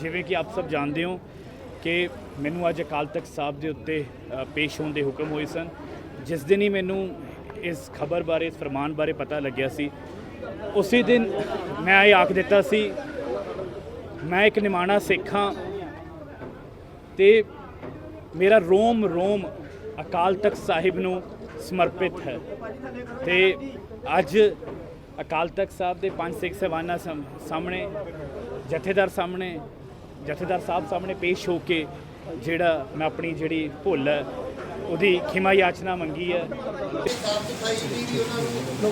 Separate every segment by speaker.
Speaker 1: ਜਿਵੇਂ ਕਿ ਆਪ ਸਭ ਜਾਣਦੇ ਹੋ ਕਿ ਮੈਨੂੰ ਅੱਜ ਅਕਾਲ ਤਖਤ ਸਾਹਿਬ ਦੇ ਉੱਤੇ ਪੇਸ਼ ਹੋਣ ਦੇ ਹੁਕਮ ਹੋਏ ਸਨ। ਜਿਸ ਦਿਨ ਹੀ ਮੈਨੂੰ ਇਸ ਖਬਰ ਬਾਰੇ, ਇਸ ਫਰਮਾਨ ਬਾਰੇ ਪਤਾ ਲੱਗਿਆ ਸੀ, ਉਸੇ ਦਿਨ ਮੈਂ ਇਹ ਆਖ ਦਿੱਤਾ ਸੀ, ਮੈਂ ਇੱਕ ਨਿਮਾਣਾ ਸਿੱਖ ਹਾਂ ਤੇ ਮੇਰਾ ਰੋਮ ਰੋਮ ਅਕਾਲ ਤਖਤ ਸਾਹਿਬ ਨੂੰ ਸਮਰਪਿਤ ਹੈ ਤੇ ਅੱਜ ਅਕਾਲ ਤਖਤ ਸਾਹਿਬ ਦੇ ਪੰਜ ਸਿੱਖ ਸਵਾਨਾ ਸਾਹਮਣੇ ਜਥੇਦਾਰ ਸਾਹਮਣੇ ਜਥੇਦਾਰ ਸਾਹਿਬ ਸਾਹਮਣੇ ਪੇਸ਼ ਹੋ ਕੇ ਜਿਹੜਾ ਮੈਂ ਆਪਣੀ ਜਿਹੜੀ ਭੁੱਲ ਹੈ ਉਹਦੀ ਖਿਮਾ ਯਾਚਨਾ ਮੰਗੀ ਹੈ।
Speaker 2: ਸਾਫ਼ ਸਫ਼ਾਈ ਦੀ ਵੀ ਉਹਨਾਂ ਨੂੰ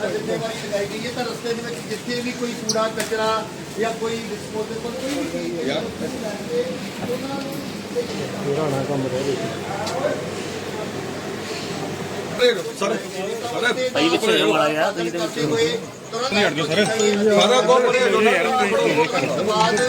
Speaker 2: ਜ਼ਿੰਮੇਵਾਰੀ ਲਗਾਈ ਗਈ ਹੈ ਤਾਂ ਰਸਤੇ ਦੇ ਵਿੱਚ ਜਿੱਥੇ ਵੀ ਕੋਈ ਕੂੜਾ ਕਚਰਾ ਜਾਂ ਕੋਈ ਡਿਸਪੋਜ਼ੇਬਲ ਕੋਈ ਵੀ ਚੀਜ਼ ਹੈ ਉਹਨਾਂ ਨੂੰ ਭਾਈ ਵਿੱਚ ਗਿਆ ਸਰ। ਸਾਰਾ ਕੋ ਪਰੇ ਬਾਅਦ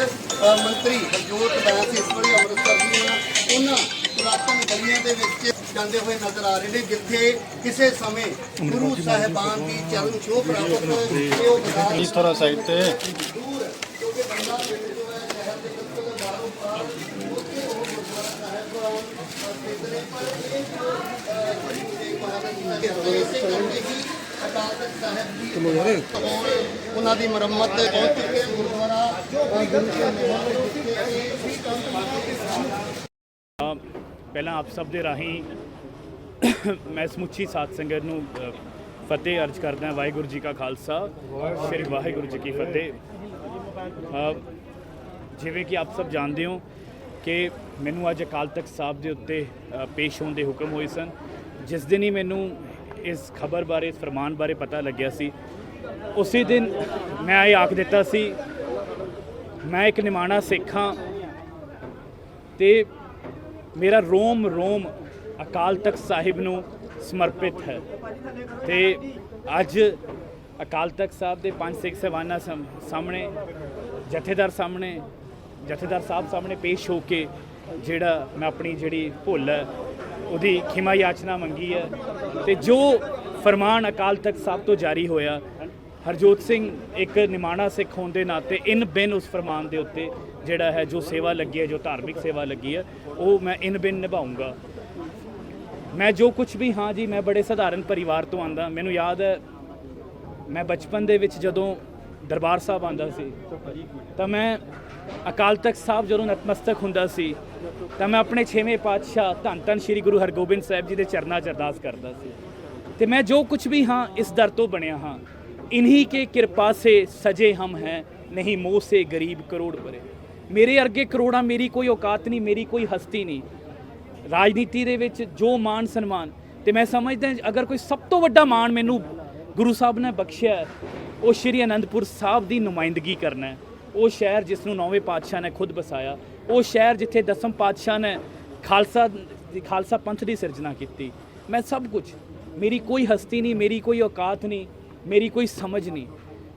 Speaker 2: ਮੰਤਰੀ ਹਰਜੋਤ ਬੈਂਸ ਇਸ ਵਾਰੀ ਅੰਮ੍ਰਿਤਸਰ ਦੀਆਂ ਉਹਨਾਂ ਪੁਰਾਤਨ ਗਲੀਆਂ ਦੇ ਵਿੱਚ ਜਾਂਦੇ ਹੋਏ ਨਜ਼ਰ ਆ ਰਹੇ ਨੇ ਜਿੱਥੇ ਕਿਸੇ ਸਮੇਂ ਗੁਰੂ ਸਾਹਿਬਾਨ ਦੀ ਚਰਨ ਛੋਹ ਪ੍ਰਾਪਤ ਉਹ ਬਾਜ਼ਾਰ
Speaker 3: ਇਸ ਤਰ੍ਹਾਂ ਸਾਈਡ ਤੇ?
Speaker 2: ਦੂਰ ਕਿਉਂਕਿ ਬੰਦਾ ਪਿੰਡ ਜੋ ਹੈ ਸ਼ਹਿਰ ਦੇ ਬਿਲਕੁਲ ਬਾਹਰੋਂ ਪਾਰ ਉੱਥੇ ਉਹ ਗੁਰਦੁਆਰਾ ਸਾਹਿਬ ਸਥਿਤ ਨੇ ਪਰ ਇਹ ਜੋ ਗੁਰੂ ਤੇਗ ਬਹਾਦਰ ਜੀ ਦਾ ਇਸੇ ਕਰਕੇ ਉਹਨਾਂ ਦੀ ਮੁਰੰਮਤ ਤੇ ਪਹੁੰਚ ਚੁੱਕੇ ਗੁਰਦੁਆਰਾ
Speaker 1: ਪਹਿਲਾਂ ਆਪ ਸਭ ਦੇ ਰਾਹੀਂ ਮੈਂ ਸਮੁੱਚੀ ਸਾਧ ਸੰਗਤ ਨੂੰ ਫਤਿਹ ਅਰਜ ਕਰਦਾ ਵਾਹਿਗੁਰੂ ਜੀ ਕਾ ਖਾਲਸਾ, ਸ੍ਰੀ ਵਾਹਿਗੁਰੂ ਜੀ ਕੀ ਫਤਿਹ। ਜਿਵੇਂ ਕਿ ਆਪ ਸਭ ਜਾਣਦੇ ਹੋ ਕਿ ਮੈਨੂੰ ਅੱਜ ਅਕਾਲ ਤਖਤ ਸਾਹਿਬ ਦੇ ਉੱਤੇ ਪੇਸ਼ ਹੋਣ ਦੇ ਹੁਕਮ ਹੋਏ ਸਨ। ਜਿਸ ਦਿਨ ਹੀ ਮੈਨੂੰ ਇਸ ਖਬਰ ਬਾਰੇ, ਇਸ ਫਰਮਾਨ ਬਾਰੇ ਪਤਾ ਲੱਗਿਆ ਸੀ। ਉਸੇ ਦਿਨ ਮੈਂ ਇਹ ਆਖ ਦਿੱਤਾ ਸੀ, ਮੈਂ ਇੱਕ ਨਿਮਾਣਾ ਸਿੱਖ ਹਾਂ ਤੇ ਮੇਰਾ ਰੋਮ ਰੋਮ ਅਕਾਲ ਤਖਤ ਸਾਹਿਬ ਨੂੰ ਸਮਰਪਿਤ ਹੈ। ਤੇ ਅੱਜ ਅਕਾਲ ਤਖਤ ਸਾਹਿਬ ਦੇ ਪੰਜ ਸਿੱਖ ਸਵਾਨਾ ਸਾਹਮਣੇ, ਜਥੇਦਾਰ ਸਾਹਮਣੇ, ਜਥੇਦਾਰ ਸਾਹਿਬ ਸਾਹਮਣੇ ਪੇਸ਼ ਹੋ ਕੇ ਜਿਹੜਾ ਮੈਂ ਆਪਣੀ ਜਿਹੜੀ ਭੁੱਲ ਹੈ ਉਹਦੀ ਖਿਮਾ ਯਾਚਨਾ ਮੰਗੀ ਹੈ ਤੇ ਜੋ ਫਰਮਾਨ ਅਕਾਲ ਤਖਤ ਸਾਹਿਬ ਤੋਂ ਜਾਰੀ ਹੋਇਆ, ਹਰਜੋਤ ਸਿੰਘ ਇੱਕ ਨਿਮਾਣਾ ਸਿੱਖ ਹੋਣ ਦੇ ਨਾਤੇ ਇਨ ਬਿਨ ਉਸ ਫਰਮਾਨ ਦੇ ਉੱਤੇ ਜਿਹੜਾ ਹੈ ਜੋ ਸੇਵਾ ਲੱਗੀ ਹੈ, ਜੋ ਧਾਰਮਿਕ ਸੇਵਾ ਲੱਗੀ ਹੈ, ਉਹ ਮੈਂ ਇਨ ਬਿਨ ਨਿਭਾਉਂਗਾ। ਮੈਂ ਜੋ ਕੁਝ ਵੀ, ਹਾਂ ਜੀ, ਮੈਂ ਬੜੇ ਸਧਾਰਨ ਪਰਿਵਾਰ ਤੋਂ ਆਂਦਾ ਮੈਨੂੰ ਯਾਦ ਹੈ, ਮੈਂ ਬਚਪਨ ਦੇ ਵਿੱਚ ਜਦੋਂ ਦਰਬਾਰ ਸਾਹਿਬ ਆਂਦਾ ਸੀ। ਤਾਂ ਮੈਂ ਅਕਾਲ ਤਖਤ ਸਾਹਿਬ ਜਦੋਂ ਨਤਮਸਤਕ ਹੁੰਦਾ ਸੀ, ਤਾਂ ਮੈਂ ਆਪਣੇ 6ਵੇਂ ਪਾਤਸ਼ਾਹ ਧੰਨ ਧੰਨ ਸ੍ਰੀ ਗੁਰੂ ਹਰਗੋਬਿੰਦ ਸਾਹਿਬ ਜੀ ਦੇ ਚਰਨਾਂ 'ਚ ਅਰਦਾਸ ਕਰਦਾ ਸੀ। ਤੇ ਮੈਂ ਜੋ ਕੁਝ ਵੀ ਹਾਂ, ਇਸ ਦਰ ਤੋਂ ਬਣਿਆ ਹਾਂ। ਇਨਹੀ ਕੇ ਕਿਰਪਾ ਸੇ ਸਜੇ ਹਮ ਹੈ, ਨਹੀਂ ਮੋਹ ਸੇ ਗਰੀਬ ਕਰੋੜ ਪਰੇ। ਮੇਰੇ ਅਰਗੇ ਕਰੋੜਾਂ ਮੇਰੀ ਕੋਈ ਔਕਾਤ ਨਹੀਂ, ਮੇਰੀ ਕੋਈ ਹਸਤੀ ਨਹੀਂ। ਰਾਜਨੀਤੀ ਦੇ ਵਿੱਚ ਜੋ ਮਾਨ ਸਨਮਾਨ, ਤੇ ਮੈਂ ਸਮਝਦਾ ਅਗਰ ਕੋਈ ਸਭ ਤੋਂ ਵੱਡਾ ਮਾਨ ਮੈਨੂੰ ਗੁਰੂ ਸਾਹਿਬ ਨੇ ਬਖਸ਼ਿਆ ਉਹ ਸ਼੍ਰੀ ਅਨੰਦਪੁਰ ਸਾਹਿਬ ਦੀ ਨੁਮਾਇੰਦਗੀ ਕਰਨਾ ਹੈ। ਉਹ ਸ਼ਹਿਰ ਜਿਸ ਨੂੰ ਨੌਵੇਂ ਪਾਤਸ਼ਾਹ ਨੇ ਖੁਦ ਬਸਾਇਆ, ਉਹ ਸ਼ਹਿਰ ਜਿੱਥੇ ਦਸਮ ਪਾਤਸ਼ਾਹ ਨੇ ਖਾਲਸਾ ਖਾਲਸਾ ਪੰਥ ਦੀ ਸਿਰਜਣਾ ਕੀਤੀ। ਮੈਂ ਸਭ ਕੁਝ, ਮੇਰੀ ਕੋਈ ਹਸਤੀ ਨਹੀਂ, ਮੇਰੀ ਕੋਈ ਔਕਾਤ ਨਹੀਂ, ਮੇਰੀ ਕੋਈ ਸਮਝ ਨਹੀਂ।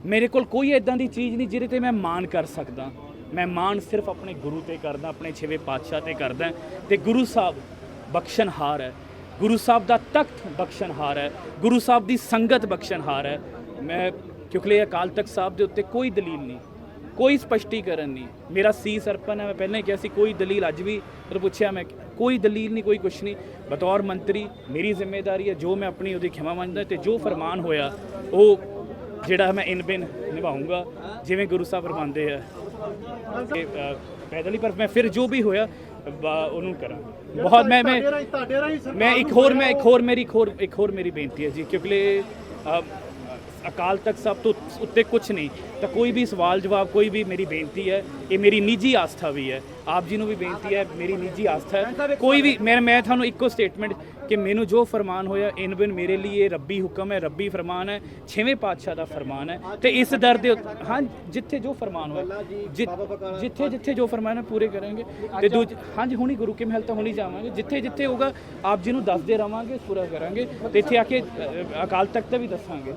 Speaker 1: ਮੇਰੇ ਕੋਲ ਕੋਈ ਇਦਾਂ ਦੀ ਚੀਜ਼ ਨਹੀਂ ਜਿਹਦੇ ਤੇ ਮੈਂ ਮਾਣ ਕਰ ਸਕਦਾ। ਮੈਂ ਮਾਣ ਸਿਰਫ ਆਪਣੇ ਗੁਰੂ ਤੇ ਕਰਦਾ, ਆਪਣੇ ਛੇਵੇਂ ਪਾਤਸ਼ਾਹ ਤੇ ਕਰਦਾ ਤੇ ਗੁਰੂ ਸਾਹਿਬ ਬਖਸ਼ਣਹਾਰ ਹੈ। ਗੁਰੂ ਸਾਹਿਬ ਦਾ ਤਖਤ ਬਖਸ਼ਣਹਾਰ ਹੈ। ਗੁਰੂ ਸਾਹਿਬ ਦੀ ਸੰਗਤ ਬਖਸ਼ਣਹਾਰ ਹੈ। ਮੈਂ ਕਿਉਂਕਿ ਅਕਾਲ ਤਖਤ ਸਾਹਿਬ ਦੇ ਉੱਤੇ ਕੋਈ ਦਲੀਲ ਨਹੀਂ ਕੋਈ ਸਪਸ਼ਟੀਕਰਨ ਨਹੀਂ। ਮੇਰਾ ਸੀਸ ਅਰਪਣ ਹੈ ਮੈਂ ਪਹਿਲਾਂ ਹੀ ਕਿਹਾ ਸੀ ਕੋਈ ਦਲੀਲ ਅੱਜ ਵੀ ਪਰ ਪੁੱਛਿਆ ਮੈਂ ਕੋਈ ਦਲੀਲ ਨਹੀਂ ਕੋਈ ਕੁਛ ਨਹੀਂ। ਬਤੌਰ ਮੰਤਰੀ ਮੇਰੀ ਜ਼ਿੰਮੇਵਾਰੀ ਹੈ ਜੋ ਮੈਂ ਆਪਣੀ ਉਹਦੀ ਖਿਮਾ ਮੰਨਦਾ ਤੇ ਜੋ ਫਰਮਾਨ ਹੋਇਆ ਉਹ ਜਿਹੜਾ ਮੈਂ ਇਨ ਬਿਨ ਨਿਭਾਉਂਗਾ ਜਿਵੇਂ ਗੁਰੂ ਸਾਹਿਬ ਫਰਮਾਉਂਦੇ ਆ। ਪੈਦਲ ਹੀ ਪਰ ਮੈਂ ਫਿਰ ਜੋ ਵੀ ਹੋਇਆ ਉਹਨੂੰ ਕਰਾਂ। ਬਹੁਤ ਮੈਂ ਮੈਂ ਮੈਂ ਇੱਕ ਹੋਰ ਮੈਂ ਇੱਕ ਹੋਰ ਮੇਰੀ ਇੱਕ ਹੋਰ ਇੱਕ ਹੋਰ ਮੇਰੀ ਬੇਨਤੀ ਹੈ ਜੀ ਕਿਉਂਕਿ ਅਕਾਲ ਤਖਤ ਸਾਹਿਬ ਤੋਂ ਉੱਤੇ ਕੁਝ ਨਹੀਂ ਤਾਂ ਕੋਈ ਵੀ ਸਵਾਲ ਜਵਾਬ ਕੋਈ ਵੀ ਮੇਰੀ ਬੇਨਤੀ ਹੈ ਇਹ ਮੇਰੀ ਨਿੱਜੀ ਆਸਥਾ ਵੀ ਹੈ। ਆਪ ਜੀ ਨੂੰ ਵੀ ਬੇਨਤੀ ਹੈ ਮੇਰੀ ਨਿੱਜੀ ਆਸਥਾ ਹੈ। ਕੋਈ ਵੀ ਮੈਂ ਮੈਂ ਤੁਹਾਨੂੰ ਇੱਕੋ ਸਟੇਟਮੈਂਟ ਕਿ ਮੈਨੂੰ ਜੋ ਫਰਮਾਨ ਹੋਇਆ ਇਨ ਬਿਨ ਮੇਰੇ ਲਈ ਇਹ ਰੱਬੀ ਹੁਕਮ ਹੈ ਰੱਬੀ ਫਰਮਾਨ ਹੈ ਛੇਵੇਂ ਪਾਤਸ਼ਾਹ ਦਾ ਫਰਮਾਨ ਹੈ। ਤੇ ਇਸ ਦਰ ਦੇ ਹਾਂ? ਜਿੱਥੇ ਜੋ ਫਰਮਾਨ ਹੋਇਆ ਜਿੱਥੇ ਜਿੱਥੇ ਜੋ ਫਰਮਾਨ ਹੈ ਪੂਰੇ ਕਰਾਂਗੇ। ਤੇ ਦੂਜ ਹਾਂਜੀ ਹੁਣੀ ਗੁਰੂ ਕੇ ਮਹਿਲ ਤਾਂ ਹੁਣੀ ਜਾਵਾਂਗੇ। ਜਿੱਥੇ ਜਿੱਥੇ ਹੋਗਾ ਆਪ ਜੀ ਨੂੰ ਦੱਸਦੇ ਰਵਾਂਗੇ ਪੂਰਾ ਕਰਾਂਗੇ। ਤੇ ਇੱਥੇ ਆ ਕੇ ਅਕਾਲ ਤਖਤ ਦਾ ਵੀ ਦੱਸਾਂਗੇ।